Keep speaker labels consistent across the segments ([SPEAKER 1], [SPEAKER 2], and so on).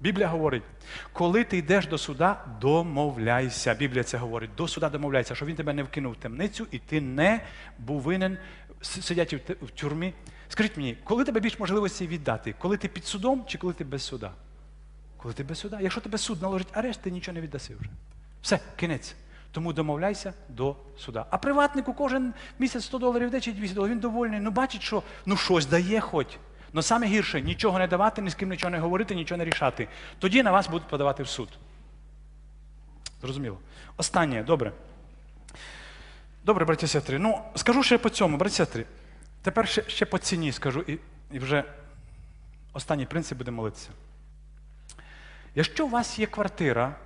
[SPEAKER 1] Біблія говорить, коли ти йдеш до суда, домовляйся. Біблія це говорить, до суда домовляйся, щоб він тебе не вкинув в темницю і ти не був винен сидячи в тюрмі. Скажіть мені, коли тебе більш можливості віддати? Коли ти під судом чи коли ти без суда? Коли ти без суда. Якщо тебе суд наложить арешт, ти нічого не віддаси вже. Все, кінець. Тому домовляйся до суда. А приватнику кожен місяць 100 доларів йде чи 200 доларів, він довольний. Ну бачить, що ну щось дає хоч. Ну саме гірше нічого не давати, ні з ким нічого не говорити, нічого не рішати. Тоді на вас будуть подавати в суд. Зрозуміло. Останнє, добре. Добре, браті сестри. Ну, скажу ще по цьому, браті сестри. Тепер ще, ще по ціні скажу, і, і вже останній принцип буде молитися. Якщо у вас є квартира,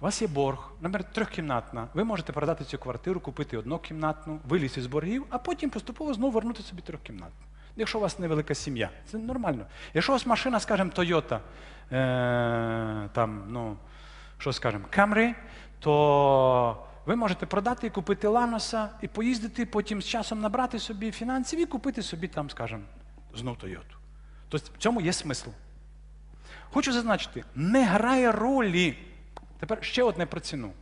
[SPEAKER 1] у вас є борг, наприклад, трьохкімнатна, ви можете продати цю квартиру, купити однокімнатну, вилізти з боргів, а потім поступово знову вернути собі трьохкімнатну. Якщо у вас невелика сім'я, це нормально. Якщо у вас машина, скажімо, Toyota, е, там, ну, що скажемо, Camry, то ви можете продати і купити Ланоса і поїздити, потім з часом набрати собі фінансів і купити собі там, скажімо, знов Toyota. Тобто в цьому є смисл. Хочу зазначити, не грає ролі. Тепер ще одне про ціну.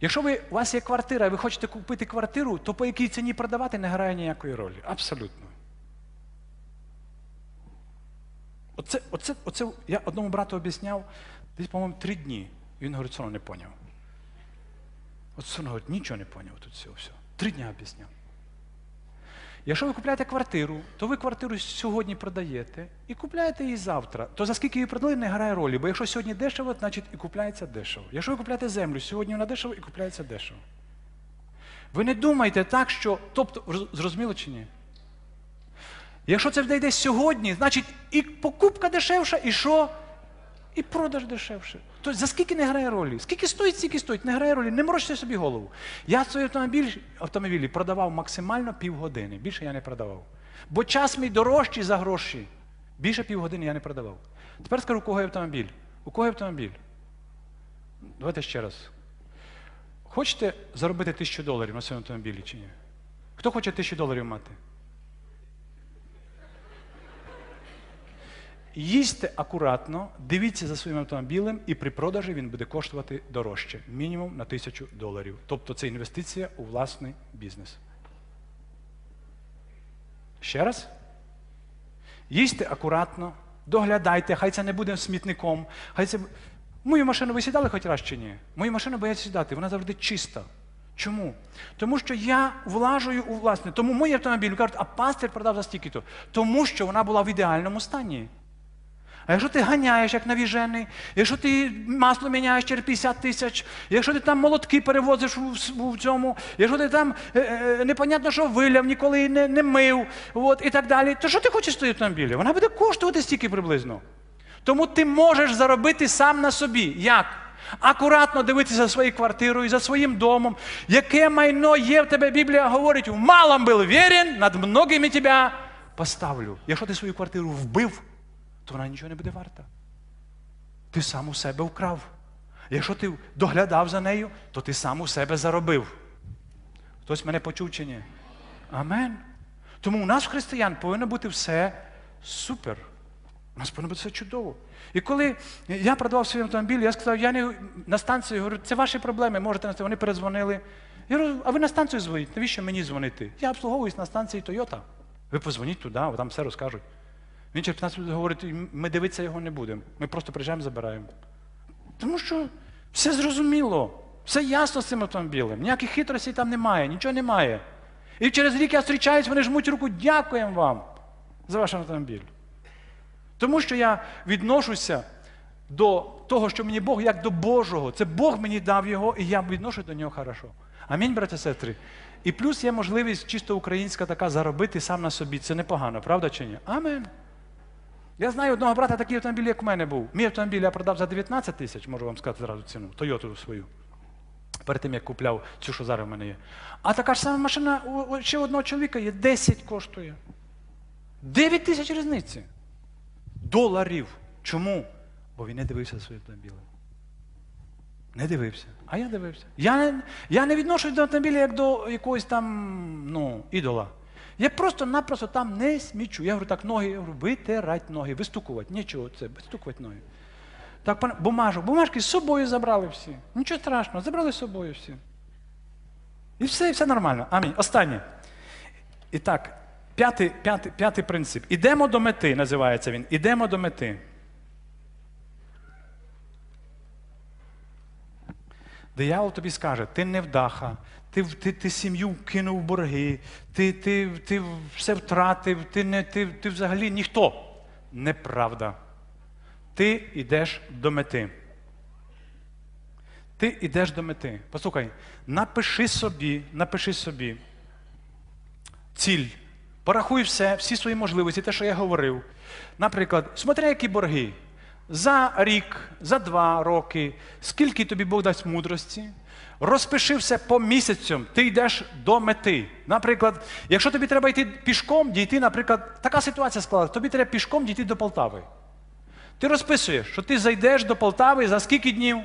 [SPEAKER 1] Якщо ви, у вас є квартира і ви хочете купити квартиру, то по якій ціні продавати не грає ніякої ролі. Абсолютно. Оце, оце, оце я одному брату об'ясняв десь, по-моєму, три дні. І він говорить, все не поняв. От все говорить, нічого не поняв тут цього всього. Три дні об'ясняв. Якщо ви купляєте квартиру, то ви квартиру сьогодні продаєте і купляєте її завтра. То за скільки її продали, не грає ролі. Бо якщо сьогодні дешево, значить і купляється дешево. Якщо ви купляєте землю, сьогодні вона дешево і купляється дешево. Ви не думайте так, що. Тобто, зрозуміло чи ні? Якщо це йде сьогодні, значить і покупка дешевша, і що? І продаж дешевше. Тобто за скільки не грає ролі? Скільки стоїть, стільки стоїть, не грає ролі. Не морочте собі голову. Я свої автомобіль, автомобілі продавав максимально півгодини. Більше я не продавав. Бо час мій дорожчий за гроші. Більше півгодини я не продавав. Тепер скажу, у кого є автомобіль. У кого є автомобіль? Давайте ще раз. Хочете заробити тисячу доларів на своєму автомобілі чи ні? Хто хоче тисячу доларів мати? Їсьте акуратно, дивіться за своїм автомобілем, і при продажі він буде коштувати дорожче, мінімум на тисячу доларів. Тобто це інвестиція у власний бізнес. Ще раз. Їсьте акуратно, доглядайте, хай це не буде смітником. Хай це... Мою машину ви сідали хоч раз чи ні? Мою машину бояться сідати, вона завжди чиста. Чому? Тому що я влажую у власне. Тому мій автомобіль кажуть, а пастир продав за стільки-то. Тому що вона була в ідеальному стані. А якщо ти ганяєш як навіжений, якщо ти масло міняєш через 50 тисяч, якщо ти там молотки перевозиш у цьому, якщо ти там е, е, непонятно, що виляв, ніколи не, не мив, от, і так далі, то що ти хочеш з автомобілі? Вона буде коштувати стільки приблизно. Тому ти можеш заробити сам на собі. Як? Акуратно дивитися за своєю квартирою, за своїм домом. Яке майно є в тебе, Біблія говорить, в малом був вірен, над многими тебе поставлю. Якщо ти свою квартиру вбив, то вона нічого не буде варта. Ти сам у себе вкрав. Якщо ти доглядав за нею, то ти сам у себе заробив. Хтось мене почув чи ні? Амен. Тому у нас, християн, повинно бути все супер. У нас повинно бути все чудово. І коли я продавав свій автомобіль, я сказав, я не на станцію говорю, це ваші проблеми, можете на. Вони перезвонили. Я говорю, а ви на станцію дзвоніть, навіщо мені дзвонити? Я обслуговуюсь на станції Toyota. Ви позвоніть туди, там все розкажуть. Він через 15 минут говорить, ми дивитися його не будемо. Ми просто приїжджаємо, забираємо. Тому що все зрозуміло, все ясно з цим автомобілем. Ніяких хитростей там немає, нічого немає. І через рік я зустрічаюсь, вони жмуть руку, дякуємо вам за ваш автомобіль. Тому що я відношуся до того, що мені Бог, як до Божого. Це Бог мені дав його, і я відношу до нього хорошо. Амінь, браття і сестри. І плюс є можливість чисто українська така заробити сам на собі. Це непогано, правда чи ні? Амен. Я знаю одного брата такий автомобіль, як у мене був. Мій автомобіль я продав за 19 тисяч, можу вам сказати зразу ціну, Тойоту свою. Перед тим, як купляв цю, що зараз в мене є. А така ж сама машина у ще одного чоловіка є 10 коштує. 9 тисяч різниці. Доларів. Чому? Бо він не дивився за своїм автомобілем. Не дивився. А я дивився. Я я не відношусь до автомобіля як до якогось там ну, ідола. Я просто-напросто там не смічу. Я говорю, так, ноги, я говорю, витирать ноги, вистукувати. Нічого це, вистукувати ноги. Так, бумажок. Бумажки з собою забрали всі. Нічого страшного, забрали з собою всі. І все, і все нормально. Амінь. Останнє. І так, п'ятий, п'ятий, п'ятий принцип. Ідемо до мети, називається він. Ідемо до мети. Диявол тобі скаже, ти невдаха, ти, ти, ти сім'ю кинув в борги, ти, ти, ти все втратив, ти, не, ти, ти взагалі ніхто. Неправда. Ти йдеш до мети. Ти йдеш до мети. Послухай, напиши собі, напиши собі ціль. Порахуй все, всі свої можливості, те, що я говорив. Наприклад, смотри, які борги. За рік, за два роки, скільки тобі Бог дасть мудрості. Розпиши все по місяцям, ти йдеш до мети. Наприклад, якщо тобі треба йти пішком, дійти, наприклад, така ситуація склалася, тобі треба пішком дійти до Полтави. Ти розписуєш, що ти зайдеш до Полтави за скільки днів,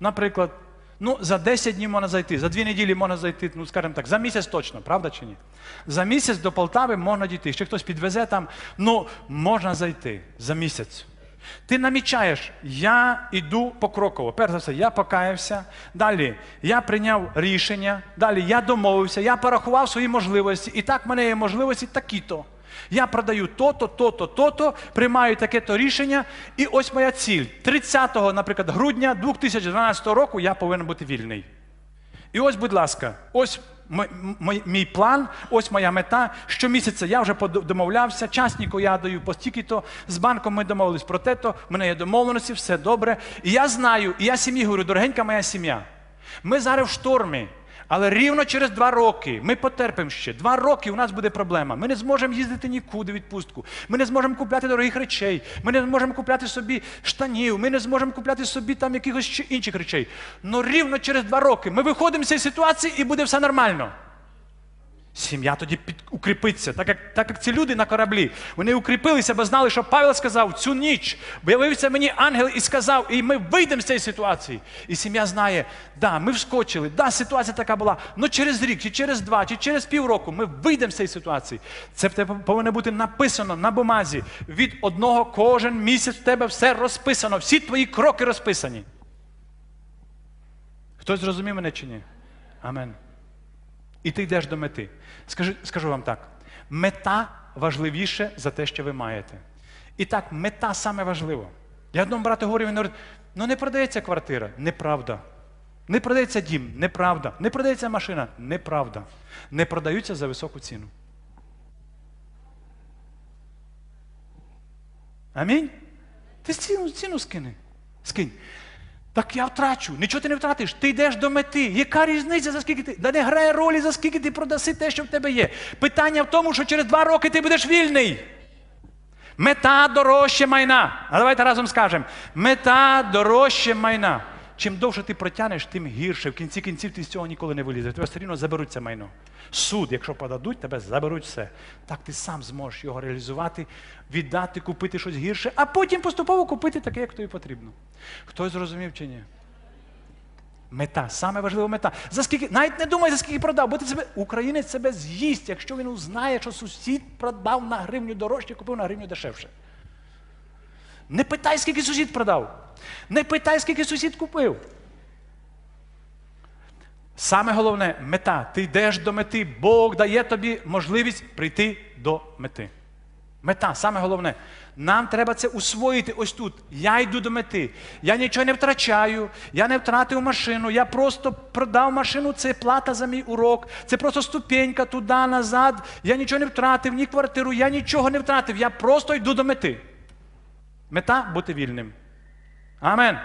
[SPEAKER 1] наприклад. Ну, за 10 днів можна зайти, за 2 неділі можна зайти, ну, скажімо так, за місяць точно, правда чи ні? За місяць до Полтави можна дійти. Ще хтось підвезе там, ну, можна зайти за місяць. Ти намічаєш, я йду покроково. Перш за все, я покаявся. Далі я прийняв рішення. Далі я домовився, я порахував свої можливості. І так в мене є можливості такі-то. Я продаю то-то, то-то, то-то, приймаю таке-то рішення. І ось моя ціль. 30, наприклад, грудня 2012 року я повинен бути вільний. І ось, будь ласка, ось мій план, ось моя мета. Щомісяця я вже домовлявся, часнику я даю по стільки-то, з банком ми домовились про те-то, в мене є домовленості, все добре. І я знаю, і я сім'ї говорю, дорогенька моя сім'я, ми зараз в штормі. Але рівно через два роки ми потерпимо ще. Два роки у нас буде проблема. Ми не зможемо їздити нікуди відпустку. Ми не зможемо купляти дорогих речей. Ми не зможемо купляти собі штанів. Ми не зможемо купляти собі там якихось інших речей. Но рівно через два роки ми виходимо з цієї ситуації і буде все нормально. Сім'я тоді під... укріпиться, так як, так як ці люди на кораблі. Вони укріпилися, бо знали, що Павел сказав цю ніч. Виявився мені ангел і сказав, і ми вийдемо з цієї ситуації. І сім'я знає, да, ми вскочили, да, ситуація така була. але через рік, чи через два, чи через півроку ми вийдемо з цієї ситуації. Це повинно бути написано на бумазі. Від одного кожен місяць в тебе все розписано, всі твої кроки розписані. Хтось зрозумів мене чи ні? Амен. І ти йдеш до мети. Скажу, скажу вам так: мета важливіше за те, що ви маєте. І так, мета саме важливо. Я одному брату говорю, він говорить, ну не продається квартира, неправда. Не продається дім, неправда. Не продається машина, неправда. Не продаються за високу ціну. Амінь? Ти ціну, ціну скини. Скинь. Так я втрачу. Нічого ти не втратиш. Ти йдеш до мети. Яка різниця, за скільки ти? Да не грає ролі, за скільки ти продаси те, що в тебе є. Питання в тому, що через два роки ти будеш вільний. Мета дорожче майна. А давайте разом скажемо. Мета дорожче майна. Чим довше ти протягнеш, тим гірше. В кінці кінців ти з цього ніколи не вилізеш. Тебе все рівно заберуть це майно. Суд, якщо подадуть, тебе заберуть все. Так ти сам зможеш його реалізувати, віддати, купити щось гірше, а потім поступово купити таке, як тобі потрібно. Хтось зрозумів чи ні? Мета, саме важлива мета. За скільки, навіть не думай, за скільки продав, бо ти себе, українець себе з'їсть, якщо він узнає, що сусід продав на гривню дорожче, купив на гривню дешевше. Не питай, скільки сусід продав. Не питай, скільки сусід купив. Саме головне мета. Ти йдеш до мети. Бог дає тобі можливість прийти до мети. Мета, саме головне. Нам треба це усвоїти ось тут. Я йду до мети. Я нічого не втрачаю, я не втратив машину, я просто продав машину, це плата за мій урок, це просто ступенька туди, назад. Я нічого не втратив, ні квартиру, я нічого не втратив. Я просто йду до мети. Мета бути вільним. Амен.